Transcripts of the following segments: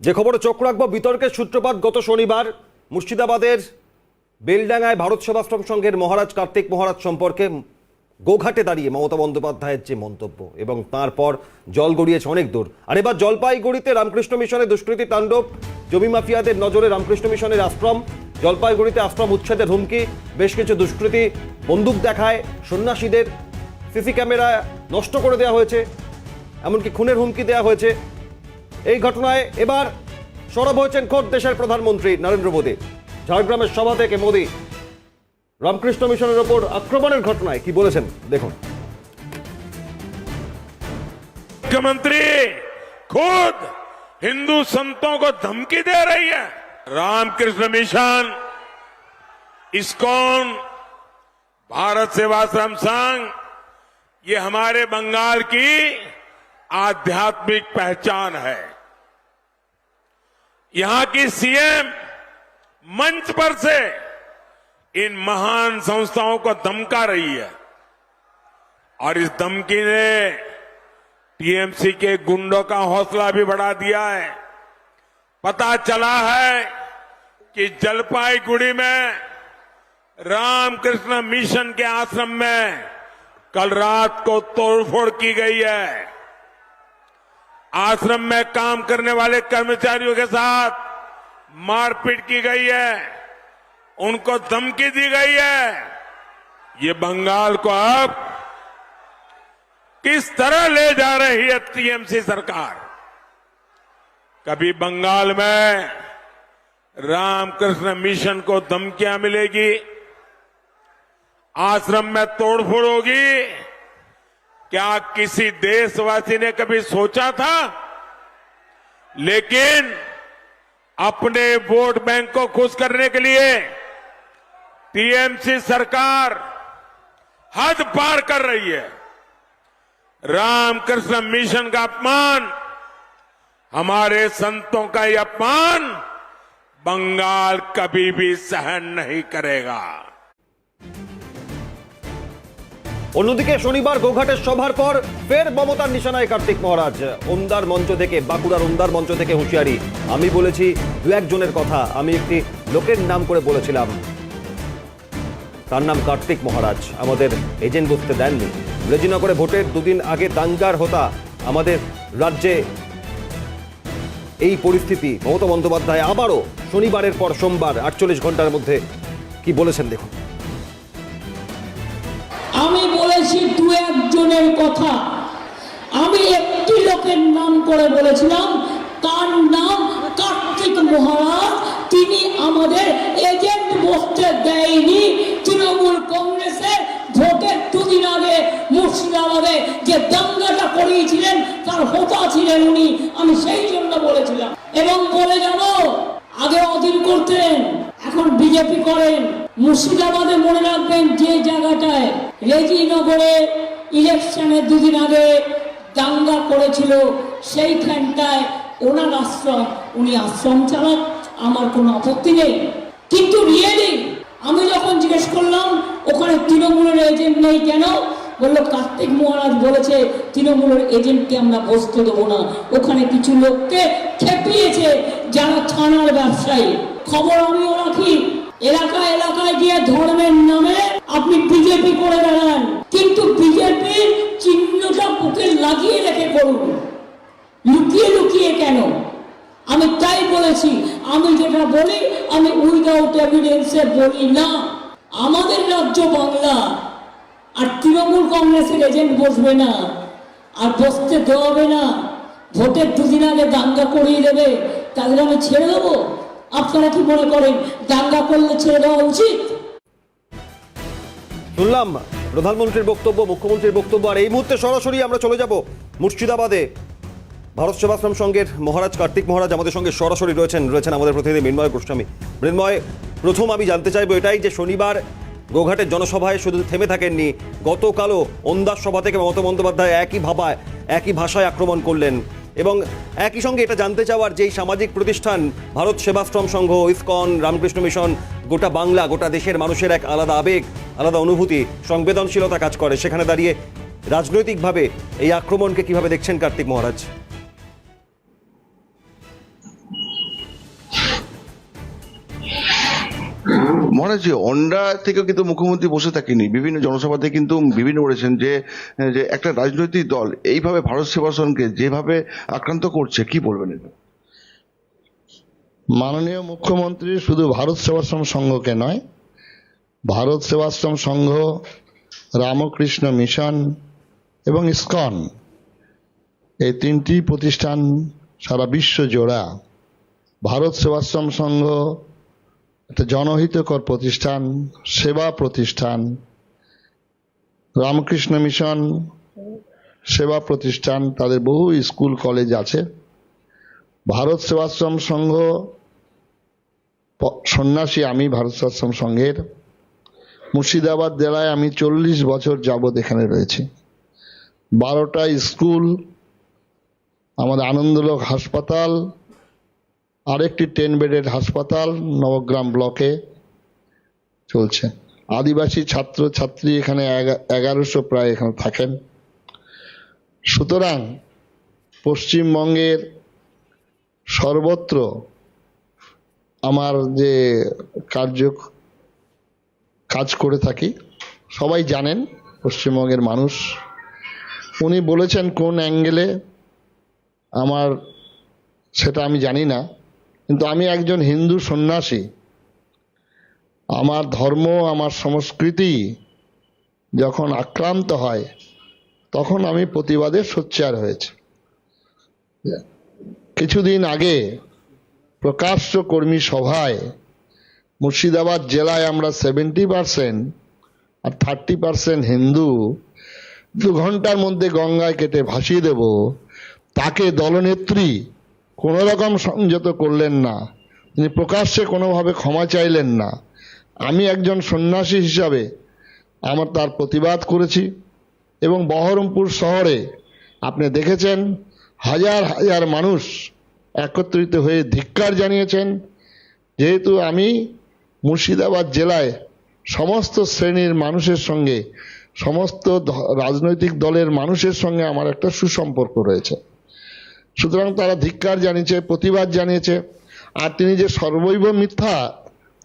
যে খবরে চোখ রাখব, বিতর্কের সূত্রপাত গত শনিবার মুর্শিদাবাদের বেলডাঙ্গায় ভারত সেবাশ্রম সংঘের মহারাজ কার্তিক মহারাজ সম্পর্কে গোঘাটে দাঁড়িয়ে মমতা বন্দ্যোপাধ্যায়ের যে মন্তব্য এবং তারপর জল গড়িয়েছে অনেক দূর। আর এবার জলপাইগুড়িতে রামকৃষ্ণ মিশনের দুষ্কৃতি তাণ্ডব, জমি মাফিয়াদের নজরে রামকৃষ্ণ মিশনের আশ্রম, জলপাইগুড়িতে আশ্রম উচ্ছেদের হুমকি, বেশ কিছু দুষ্কৃতি বন্দুক দেখায় সন্ন্যাসীদের, সিসি ক্যামেরা নষ্ট করে দেওয়া হয়েছে, এমনকি খুনের হুমকি দেওয়া হয়েছে। এই ঘটনায় এবার সরব হয়েছেন খোদ দেশের প্রধানমন্ত্রী নরেন্দ্র মোদী ঝাড়গ্রামের সভা থেকে মোদী রামকৃষ্ণ মিশনের ওপর আক্রমণের ঘটনায় কি বলেছেন দেখুন मुख्यमंत्री खुद हिंदू संतों को धमकी दे रही है रामकृष्ण मिशन इस्कॉन भारत सेवाश्रम संघ ये हमारे बंगाल की आध्यात्मिक पहचान है यहाँ की सीएम मंच पर से इन महान संस्थाओं को धमका रही है। और इस धमकी ने टीएमसी के गुंडों का हौसला भी बढ़ा दिया है। पता चला है कि जलपाईगुड़ी में रामकृष्ण मिशन के आश्रम में कल रात को तोड़फोड़ की गई है। आश्रम में काम करने वाले कर्मचारियों के साथ मारपीट की गई है। उनको धमकी दी गई है। ये बंगाल को अब किस तरह ले जा रही है टीएमसी सरकार? कभी बंगाल में रामकृष्ण मिशन को धमकियाँ मिलेगी, आश्रम में तोड़फोड़ होगी क्या किसी देशवासी ने कभी सोचा था? लेकिन अपने वोट बैंक को खुश करने के लिए टीएमसी सरकार हद पार कर रही है। रामकृष्ण मिशन का अपमान, हमारे संतों का यह अपमान बंगाल कभी भी सहन नहीं करेगा। অন্যদিকে শনিবার গোঘাটের সভার পর ফের মমতার নিশানায় কার্তিক মহারাজ। ওমদার মঞ্চ থেকে, বাঁকুড়ার ওমদার মঞ্চ থেকে হুঁশিয়ারি। আমি বলেছি দু একজনের কথা, আমি একটি লোকের নাম করে বলেছিলাম। তার নাম কার্তিক মহারাজ, আমাদের এজেন্ট বুঝতে দেননি। রেজিনগরে ভোটের দুদিন আগে দাঙ্গার হতা আমাদের রাজ্যে। এই পরিস্থিতি, মমতা বন্দ্যোপাধ্যায় আবারও শনিবারের পর সোমবার, আটচল্লিশ ঘণ্টার মধ্যে, কি বলেছেন দেখুন। বলেছি, দু একজনের কথা। আমি একটি লোকের নাম করে বলেছিলাম, তার নাম কার্তিক মহারাজ। তিনি আমাদের এজেন্ট বসতে দেয়নি। তৃণমূল কংগ্রেসের ভোটের দুদিন আগে মুর্শিদাবাদে যে দাঙ্গাটা করিয়েছিলেন, তার হোতা ছিলেন উনি। আমি সেই জন্য বলেছিলাম। এবং বলে জানো, আগে অধীন করতেন, এখন বিজেপি করেন। মুর্শিদাবাদে মনে রাখবেন যে জায়গাটায় রেজিনগরে ইলেকশনের দুদিন আগে দাঙ্গা করেছিল, সেইখানটায় ওনার আশ্রম উনি আশ্রম চালাক, আমার কোনো আপত্তি নেই। কিন্তু রিয়েলি আমি যখন জিজ্ঞেস করলাম, ওখানে তৃণমূলের এজেন্ট নেই কেন? বলল, কার্তিক মহারাজ বলেছে তৃণমূলের এজেন্টকে আমরা বসতে দেবো না। ওখানে কিছু লোককে খেপিয়েছে যারা থানার ব্যবসায়ী। খবর আমিও রাখি। এলাকা এলাকায় গিয়ে ধর্মের নামে আপনি বিজেপি করে বেড়ান। কিন্তু বিজেপির চিহ্নটা বুকে লাগিয়ে রেখে করুন। লুকিয়ে লুকিয়ে কেন? আমি তাই বলেছি, আমি যেটা বলি, আমি উইদাউট এভিডেন্সে বলি না। আমাদের রাজ্য বাংলা, আর তৃণমূল কংগ্রেসের এজেন্ট বসবে না, আর বসতে দেওয়া হবে না। ভোটের দুদিন আগে দাঙ্গা করিয়ে দেবে, তাদের আমি ছেড়ে দেবো। আপনারা কি মনে করেন দাঙ্গা করলে ছেড়ে দেওয়া উচিত? শুনলাম, প্রধানমন্ত্রীর বক্তব্য, মুখ্যমন্ত্রীর বক্তব্য, আর এই মুহূর্তে সরাসরি আমরা চলে যাব মুর্শিদাবাদে। ভারত সেবাশ্রম সংঘের মহারাজ কার্তিক মহারাজ আমাদের সঙ্গে সরাসরি রয়েছেন রয়েছেন আমাদের প্রতিনিধি মৃন্ময় গোস্বামী। মৃন্ময়, প্রথম আমি জানতে চাইব এটাই যে শনিবার গোঘাটের জনসভায় শুধু থেমে থাকেননি, গতকালও ওন্দাস সভা থেকে মমতা বন্দ্যোপাধ্যায় একই ভাবায়, একই ভাষায় আক্রমণ করলেন এবং একই সঙ্গে এটা জানতে চাওয়ার যেই সামাজিক প্রতিষ্ঠান, ভারত সেবাশ্রম সংঘ, ইসকন, রামকৃষ্ণ মিশন, গোটা বাংলা, গোটা দেশের মানুষের এক আলাদা আবেগ, আলাদা অনুভূতি, সংবেদনশীলতা কাজ করে। সেখানে দাঁড়িয়ে রাজনৈতিকভাবে এই আক্রমণকে কীভাবে দেখছেন কার্তিক মহারাজ? মহারাজ অন্ডা থেকেও কিন্তু মুখ্যমন্ত্রী বসে থাকেনি। বিভিন্ন জনসভাতে কিন্তু বিভিন্ন বলেছেন যে যে একটা রাজনৈতিক দল এইভাবে ভারত সেবাশ্রমকে যেভাবে আক্রান্ত করছে, কি বলবেন এটা? মাননীয় মুখ্যমন্ত্রী শুধু ভারত সেবাশ্রম সংঘকে নয়, ভারত সেবাশ্রম সংঘ, রামকৃষ্ণ মিশন এবং ইসকন, এই তিনটি প্রতিষ্ঠান সারা বিশ্ব জোড়া। ভারত সেবাশ্রম সংঘ একটা জনহিতকর প্রতিষ্ঠান, সেবা প্রতিষ্ঠান, রামকৃষ্ণ মিশন, সেবা প্রতিষ্ঠান, তাদের বহু স্কুল, কলেজ আছে। ভারত সেবাশ্রম সংঘ সন্ন্যাসী আমি, ভারত সেবাশ্রম সংঘের। মুর্শিদাবাদ জেলায় আমি চল্লিশ বছর যাবৎ এখানে রয়েছি। বারোটা স্কুল, আমাদের আনন্দলোক হাসপাতাল আরেকটি টেন বেডের হাসপাতাল নবগ্রাম ব্লকে চলছে। আদিবাসী ছাত্র, ছাত্রী এখানে এগা- এগারোশো প্রায় এখানে থাকেন। সুতরাং পশ্চিমবঙ্গের সর্বত্র আমার যে কার্য কাজ করে থাকি, সবাই জানেন পশ্চিমবঙ্গের মানুষ। উনি বলেছেন কোন অ্যাঙ্গেলে আমার, সেটা আমি জানি না। কিন্তু আমি একজন হিন্দু সন্ন্যাসী। আমার ধর্ম, আমার সংস্কৃতি যখন আক্রান্ত হয়, তখন আমি প্রতিবাদে সোচ্চার হয়েছে। কিছুদিন আগে প্রকাশ্য কর্মী সভায় মুর্শিদাবাদ জেলায় আমরা সেভেন্টি পার্সেন্ট আর থার্টি পার্সেন্ট হিন্দু দু ঘণ্টার মধ্যে গঙ্গায় কেটে ভাসিয়ে দেব, তাকে দলনেত্রী কোনো রকম সংযত করলেন না। তিনি প্রকাশ্যে কোনোভাবে ক্ষমা চাইলেন না। আমি একজন সন্ন্যাসী হিসাবে আমার তার প্রতিবাদ করেছি এবং বহরমপুর শহরে আপনি দেখেছেন হাজার হাজার মানুষ একত্রিত হয়ে ধিক্কার জানিয়েছেন। যেহেতু আমি মুর্শিদাবাদ জেলায় সমস্ত শ্রেণির মানুষের সঙ্গে, সমস্ত রাজনৈতিক দলের মানুষের সঙ্গে আমার একটা সুসম্পর্ক রয়েছে। সুতরাং তারা ধিক্কার জানিয়েছে, প্রতিবাদ জানিয়েছে। আর তিনি যে সর্বৈব মিথ্যা,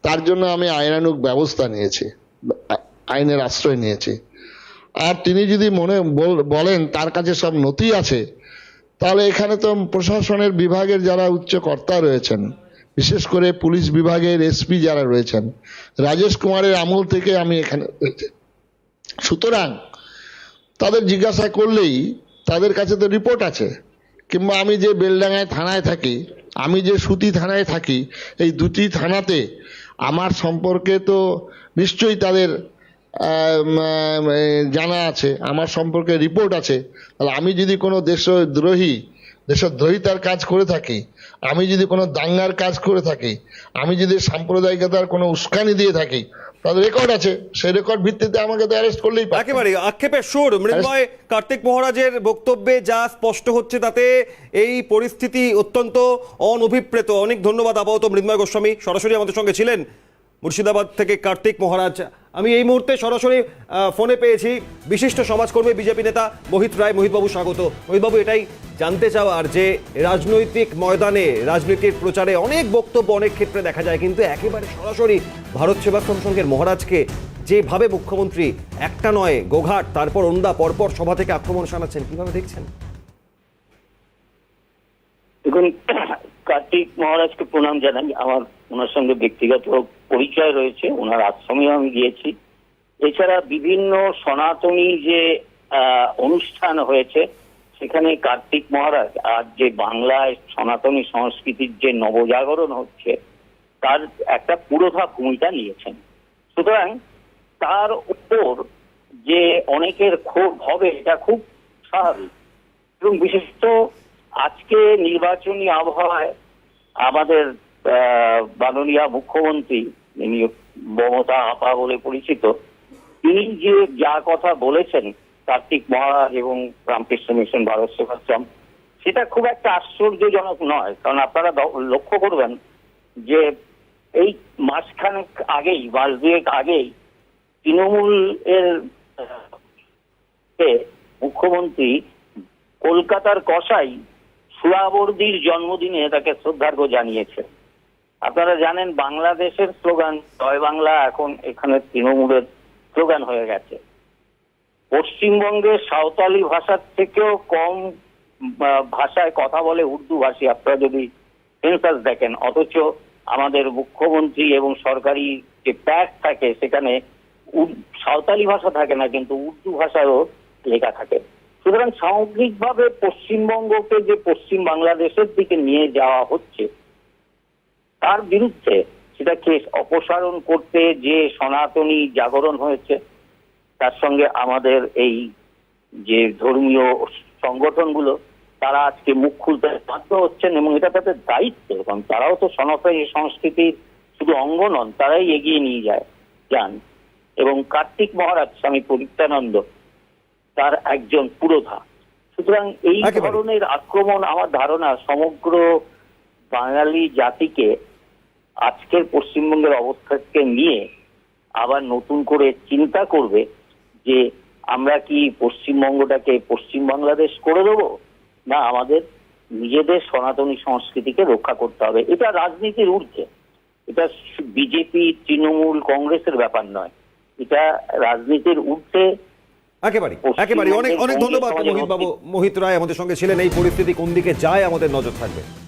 তার জন্য আমি আইনানুক ব্যবস্থা নিয়েছি, আইনের আশ্রয় নিয়েছি। আর তিনি যদি মনে বল- বলেন, তার কাছে সব নথি আছে, তাহলে এখানে তো প্রশাসনের বিভাগের যারা উচ্চ কর্তা রয়েছেন, বিশেষ করে পুলিশ বিভাগের এসপি যারা রয়েছেন, রাজেশ কুমারের আমল থেকে আমি এখানে। সুতরাং তাদের জিজ্ঞাসা করলেই তাদের কাছে তো রিপোর্ট আছে। কিংবা আমি যে বেলডাঙ্গায় থানায় থাকি, আমি যে সুতি থানায় থাকি, এই দুটি থানাতে আমার সম্পর্কে তো নিশ্চয়ই তাদের জানা আছে, আমার সম্পর্কে রিপোর্ট আছে। তাহলে আমি যদি কোনো দেশদ্রোহী, দেশদ্রোহিতার কাজ করে থাকি, আমি যদি কোনো দাঙ্গার কাজ করে থাকি, আমি যদি সাম্প্রদায়িকতার কোনো উস্কানি দিয়ে থাকি তাদের রেকর্ড আছে। সেই রেকর্ড ভিত্তিতে আমাকে তো অ্যারেস্ট করলেই। একেবারে আক্ষেপের সুর। মৃন্ময় কার্তিক মহারাজের বক্তব্যে যা স্পষ্ট হচ্ছে তাতে এই পরিস্থিতি অত্যন্ত অনভিপ্রেত। অনেক ধন্যবাদ আপাতত মৃন্ময় গোস্বামী। সরাসরি আমাদের সঙ্গে ছিলেন মুর্শিদাবাদ থেকে কার্তিক মহারাজ। আমি এই মুহূর্তে সরাসরি আহ, ফোনে পেয়েছি বিশিষ্ট সমাজকর্মী বিজেপি নেতা মোহিত রায়। মোহিতবাবু স্বাগত। মোহিতবাবু এটাই জানতে চাওয়ার যে রাজনৈতিক ময়দানে রাজনীতির প্রচারে অনেক বক্তব্য অনেক ক্ষেত্রে দেখা যায়, কিন্তু একেবারে সরাসরি ভারত সেবাশ্রম সংঘের মহারাজকে যেভাবে মুখ্যমন্ত্রী একটা নয়, গোঘাট, তারপর ওন্দা, পরপর সভা থেকে আক্রমণ শানাচ্ছেন, কীভাবে দেখছেন? দেখুন, কার্তিক মহারাজকে প্রণাম জানাই। আমার ওনার সঙ্গে ব্যক্তিগত পরিচয় রয়েছে, ওনার আশ্রমেও আমি গিয়েছি। এছাড়া বিভিন্ন সনাতনী যে অনুষ্ঠান হয়েছে সেখানে কার্তিক মহারাজ আর যে বাংলায় সনাতনী সংস্কৃতির যে নবজাগরণ হচ্ছে, তার একটা পুরোধা ভূমিকা নিয়েছেন। সুতরাং তার উপর যে অনেকের ক্ষোভ হবে, এটা খুব স্বাভাবিক। এবং বিশেষত আজকে নির্বাচনী আবহাওয়ায় আমাদের মাননীয় মুখ্যমন্ত্রী মমতা আপা বলে পরিচিত, তিনি যে যা কথা বলেছেন কার্তিক মহারাজ এবং রামকৃষ্ণ মিশন ভারত সেবাশ্রম। সেটা খুব একটা আশ্চর্যজনক নয়, কারণ আপনারা লক্ষ্য করবেন যে এই মাসখানেক আগেই মাস দুয়েক আগেই তৃণমূল এর মুখ্যমন্ত্রী কলকাতার কসাই সুরাবর্দির জন্মদিনে তাকে শ্রদ্ধার্ঘ্য জানিয়েছে আপনারা জানেন বাংলাদেশের স্লোগান, জয় বাংলা এখন এখানে তৃণমূলের স্লোগান হয়ে গেছে। পশ্চিমবঙ্গের সাঁওতালি ভাষার থেকেও কম ভাষায় কথা বলে উর্দু ভাষী। আপনারা যদি সেন্সাস দেখেন, অথচ আমাদের মুখ্যমন্ত্রী এবং সরকারি যে প্যাক থাকে, সেখানে সাঁওতালি ভাষা থাকে না, কিন্তু উর্দু ভাষারও লেখা থাকে। সুতরাং সামগ্রিকভাবে পশ্চিমবঙ্গকে যে পশ্চিম বাংলাদেশের দিকে নিয়ে যাওয়া হচ্ছে, তার বিরুদ্ধে সেটাকে অপসারণ করতে যে সনাতনী জাগরণ হয়েছে তার সঙ্গে আমাদের এই যে ধর্মীয় সংগঠনগুলো তারা আজকে মুখ খুলতে বাধ্য হচ্ছেন এবং এটা তাদের দায়িত্ব এবং তারাও তো সনাতনী সংস্কৃতির শুধু অঙ্গ নন তারাই এগিয়ে নিয়ে যায় যান। এবং কার্তিক মহারাজ স্বামী পরিত্যানন্দ তার একজন পুরোধা। সুতরাং এই ধরনের আক্রমণ আমার ধারণা সমগ্র বাঙালি জাতিকে আজকের পশ্চিমবঙ্গের অবস্থাকে নিয়ে আবার নতুন করে চিন্তা করবে যে আমরা কি পশ্চিমবঙ্গটাকে পশ্চিম বাংলাদেশ করে দেবো? না আমাদের নিজেদের সনাতনী সংস্কৃতিকে রক্ষা করতে হবে। এটা রাজনীতির ঊর্ধ্বে। এটা বিজেপি তৃণমূল কংগ্রেসের ব্যাপার নয়। এটা রাজনীতির ঊর্ধ্বে। একেবারে একেবারে। অনেক অনেক ধন্যবাদ মোহিত বাবু মোহিত রায় আমাদের সঙ্গে ছিলেন। এই পরিস্থিতি কোন দিকে যায় আমাদের নজর থাকবে?